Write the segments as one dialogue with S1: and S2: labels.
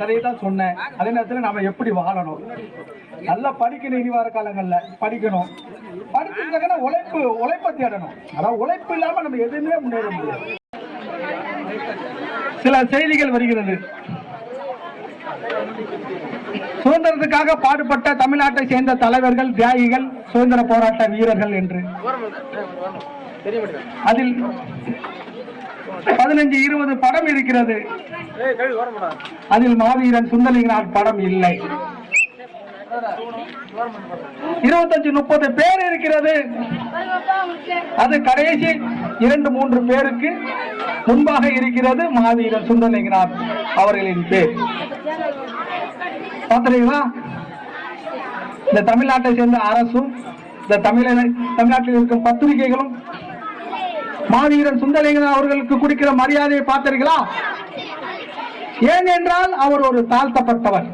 S1: கதையை தான் சொன்னேன். அதே நேரத்தில் நாம எப்படி வாழணும்? நல்லா படிக்கணும் இனி வர காலங்களில். படிக்கணும். படிச்சிருந்தாங்கன்னா உழைப்பு உழைப்பை தேடணும். அதாவது உழைப்பு இல்லாம நம்ம எதுவுமே முன்னேற முடியாது. சில செய்திகள் வருகிறது. சுதந்திரத்துக்காக பாடுபட்ட தமிழ்நாட்டை சேர்ந்த தலைவர்கள் தியாகிகள் சுதந்திர போராட்ட வீரர்கள் என்று. அதில் பதினஞ்சு இருபது படம் இருக்கிறது. அதில் மாவீரன் சுந்தலிங்கனார் படம் இல்லை. இருபத்தஞ்சு முப்பது பேர் இருக்கிறது. அது கடைசி இரண்டு மூன்று பேருக்கு முன்பாக இருக்கிறது மாவீரன் சுந்தரலிங்கனார் அவர்களின் பேர். பார்த்துறீங்களா? இந்த தமிழ்நாட்டை சேர்ந்த அரசும் இந்த தமிழ தமிழ்நாட்டில் இருக்கும் பத்திரிகைகளும் மாவீரன் சுந்தரலிங்கனார் அவர்களுக்கு கொடுக்கிற மரியாதையை பார்த்தீர்களா ஏன் என்றால் அவர் ஒரு தாழ்த்தப்பட்டவர்.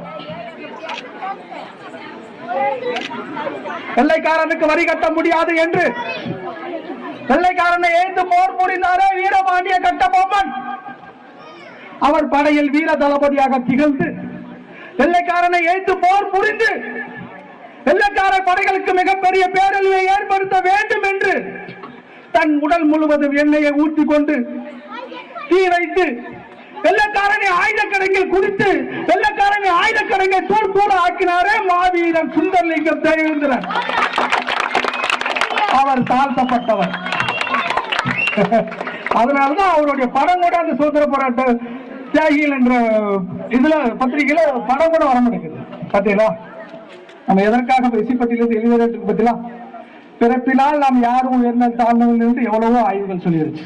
S1: வெள்ளைக்காரனுக்கு வரி கட்ட முடியாது என்று. வெள்ளைக்காரனை ஏந்து போர் புரிந்தாரே வீரபாண்டிய கட்டபொம்மன். அவர் படையில் வீர தளபதியாக திகழ்ந்து வெள்ளைக்காரனை ஏந்து போர் புரிந்து வெள்ளைக்கார படைகளுக்கு மிகப்பெரிய பேரழிவை ஏற்படுத்த வேண்டும் என்று தன் உடல் முழுவதும் எண்ணெயை ஊற்றிக்கொண்டு தீ வைத்து வெள்ளக்காரனை ஆயுத குடித்து வெள்ளக்காரனை ஆயுத கடைகள் தூள் தூள ஆக்கினாரே மாவீரன் சுந்தர்லிங்கம் தேவேந்திரன் அவர் தாழ்த்தப்பட்டவர். அதனாலதான் அவருடைய படம் கூட அந்த சுதந்திர போராட்ட தியாகிகள் என்ற இதுல பத்திரிகையில படம் கூட வர மாட்டேங்குது. பாத்தீங்களா? நம்ம எதற்காக வெசிப்பட்டியிலிருந்து எழுதுறதுக்கு பத்திலாம் பிறப்பினால் நாம் யாரும் உயர்ந்த தாழ்ந்தவர்கள் என்று எவ்வளவோ ஆய்வுகள் சொல்லியிருச்சு.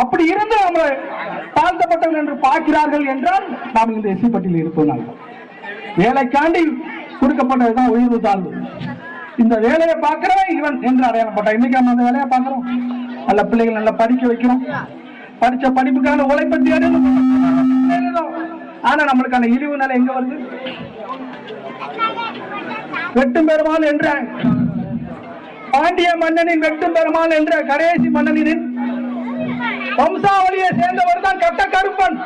S1: அப்படி இருந்து நம்மளை தாழ்த்தப்பட்டவர்கள் என்று பார்க்கிறார்கள் என்றால் நாம் இந்த எஸ்சி பட்டியலில் இருப்பதனால் வேலைக்காண்டி கொடுக்கப்பட்டதுதான் உயர்வு தாழ்வு. இந்த வேலையை பார்க்கிறவன் இவன் என்று அடையாளப்பட்டான். இன்னைக்கு நம்ம அந்த வேலையை பார்க்கிறோம். நல்ல பிள்ளைகள் நல்லா படிக்க வைக்கிறோம். படிச்ச படிப்புக்கான உழைப்பை தேடணும். ஆனா நம்மளுக்கான இழிவு நிலை எங்க வருது? வெட்டும் பெருமாள் என்ற பாண்டிய மன்னனின் வெட்டும் பெருமாள் என்ற கடைசி மன்னனின் வம்சாவளியை சேர்ந்தவர் தான் கட்ட கருப்பன்.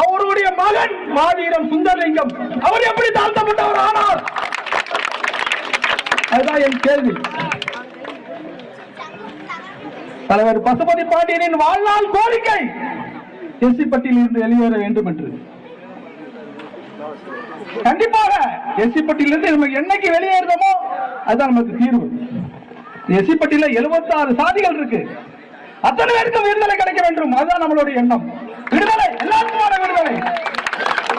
S1: அவருடைய மகன் மாவீரம் சுந்தரலிங்கம். அவர் எப்படி தாழ்த்தப்பட்டவர் ஆனார்? அதுதான் என் கேள்வி. தலைவர் பசுபதி பாண்டியனின் வாழ்நாள் கோரிக்கை. எஸ்சி இருந்து வெளியேற வேண்டும் என்று. கண்டிப்பாக எஸ்சி இருந்து நம்ம என்னைக்கு வெளியேறுதமோ அதுதான் நமக்கு தீர்வு. எஸ்சி பட்டியல 76 சாதிகள் இருக்கு. அத்தனை பேருக்கும் விடுதலை கிடைக்க வேண்டும். அதுதான் நம்மளுடைய எண்ணம். விடுதலை எல்லாருக்குமான விடுதலை.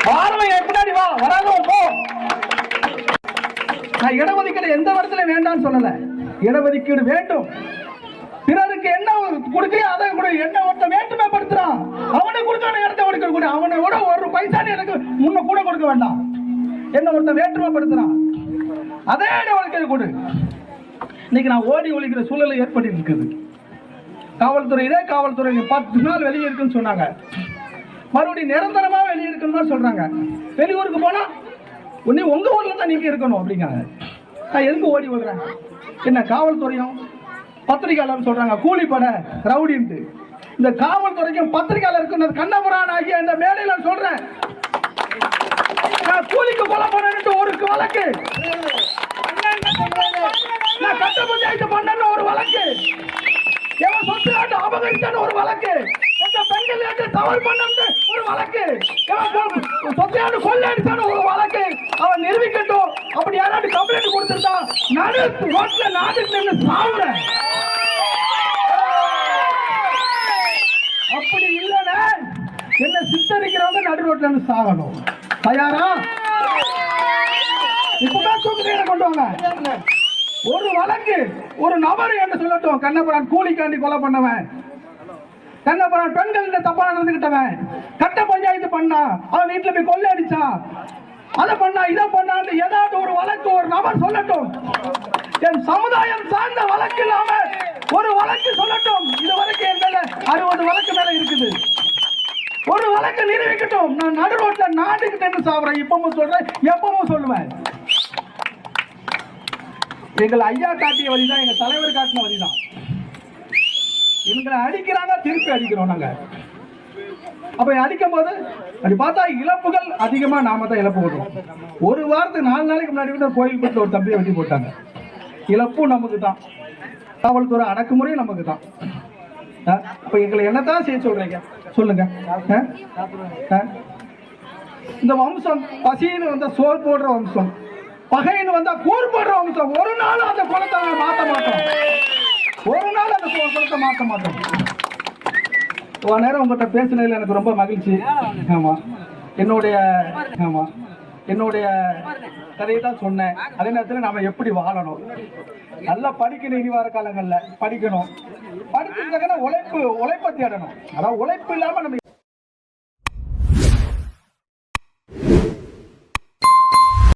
S1: பார்வை பின்னாடி வா வராதோ போ. நான் இடஒதுக்கீடு எந்த இடத்துல வேண்டாம்னு சொல்லல. இடஒதுக்கீடு வேண்டும். பிறருக்கு என்ன கொடுக்கலையோ அதை கூட. என்ன ஒருத்த வேற்றுமைப்படுத்துறான் அவனுக்கு கொடுக்க இடத்த கொடுக்க கூட அவனை விட ஒரு பைசா எனக்கு முன்ன கூட கொடுக்க வேண்டாம். என்ன ஒருத்த வேற்றுமைப்படுத்துறான் அதே இடஒதுக்கீடு கொடு. இன்னைக்கு நான் ஓடி ஒழிக்கிற சூழலை ஏற்பட்டு இருக்குது காவல்துறை இதே காவல்துறை பத்து நாள் வெளியே இருக்குன்னு சொன்னாங்க. மறுபடியும் நிரந்தரமாக வெளியே இருக்குன்னு தான் சொல்கிறாங்க வெளியூருக்கு போனால் உன்னே உங்கள் ஊரில் தான் நீங்கள் இருக்கணும் அப்படிங்காங்க நான் எதுக்கு ஓடி விடுறேன் என்ன காவல்துறையும் பத்திரிகையாளர் சொல்கிறாங்க கூலிப்படை ரவுடின்ட்டு. இந்த காவல்துறைக்கும் பத்திரிகையாளருக்கும் கண்ணபுரான் ஆகிய இந்த மேடையில் சொல்றேன். நான் கூலிக்கு கொலை பண்ணு ஒரு வழக்கு. நான் கட்ட பஞ்சாயத்து ஒரு வழக்கு. என் சொத்து ஆட்டு அபகரித்தான ஒரு வழக்கு? எந்த பெண்கள் ஏற்று தவறு பண்ணு ஒரு வழக்கு? எவன் சொத்தையாடு கொள்ள அடித்தான ஒரு வழக்கு? அவன் நிரூபிக்கட்டும். அப்படி யாராவது கம்ப்ளைண்ட் கொடுத்துருந்தா நடு ரோட்ல நாட்டுக்கு நின்று சாவுறேன். அப்படி இல்லைன்னா என்ன சித்தரிக்கிறவங்க நடு ரோட்ல இருந்து சாகணும். தயாரா இப்பதான் தூக்குதீரை கொண்டு வாங்க. ஒரு வழக்கு ஒரு நபர் என்று சொல்லட்டும். கண்ணபுரான் கூலிக்காண்டி கொலை பண்ணவன். கண்ணபுரான் பெண்கள் இந்த தப்பா நடந்துகிட்டவன். கட்ட பஞ்சாயத்து பண்ணா அவன் வீட்டுல போய் கொள்ளை அடிச்சான் அதை பண்ணா இதை பண்ணான்னு ஏதாவது ஒரு வழக்கு ஒரு நபர் சொல்லட்டும். என் சமுதாயம் சார்ந்த வழக்கு இல்லாம ஒரு வழக்கு சொல்லட்டும். இது வரைக்கும் என் மேல அறுபது வழக்கு மேல இருக்குது. ஒரு வழக்கு நிரூபிக்கட்டும். நான் நடு ரோட்ல நாட்டுக்கு சாப்பிட்றேன். இப்பவும் சொல்றேன் எப்பவும் சொல்லுவேன். எங்கள் ஐயா காட்டிய வழிதான் எங்க தலைவர் காட்டின வழிதான். எங்களை அடிக்கிறாங்க திருப்பி அடிக்கிறோம் நாங்க. அப்ப அடிக்கும் போது அப்படி பார்த்தா இழப்புகள் அதிகமா நாம தான் இழப்பு கொடுறோம் ஒரு வாரத்துக்கு நாலு நாளைக்கு முன்னாடி கூட கோயில்பட்டில் ஒரு தம்பியை வெட்டி போட்டாங்க. இழப்பும் நமக்கு தான். காவல்துறை அடக்குமுறையும் நமக்கு தான். அஹ், அப்ப எங்களை என்னத்தான் செய்ய சொல்றீங்க? சொல்லுங்க. இந்த வம்சம் பசின்னு வந்த சோல் போடுற வம்சம். பகைன்னு வந்தா கூறுபடுறவங்க ஒரு நாள் அந்த குலத்தை நாங்க மாத்த மாட்டோம். ஒரு நாள் அந்த கு- குலத்தை மாத்த மாட்டோம். ஒரு நேரம் உங்கள்கிட்ட பேசுனதுல எனக்கு ரொம்ப மகிழ்ச்சி. ஆமாம் என்னுடைய ஆமாம் என்னுடைய கதையை தான் சொன்னேன். அதே நேரத்தில் நம்ம எப்படி வாழணும்? நல்லா படிக்கணும் இனி வர காலங்களில். படிக்கணும். படிக்கிறதுக்கான உழைப்பு உழைப்பை தேடணும். அதான் உழைப்பு இல்லாமல் நம்ம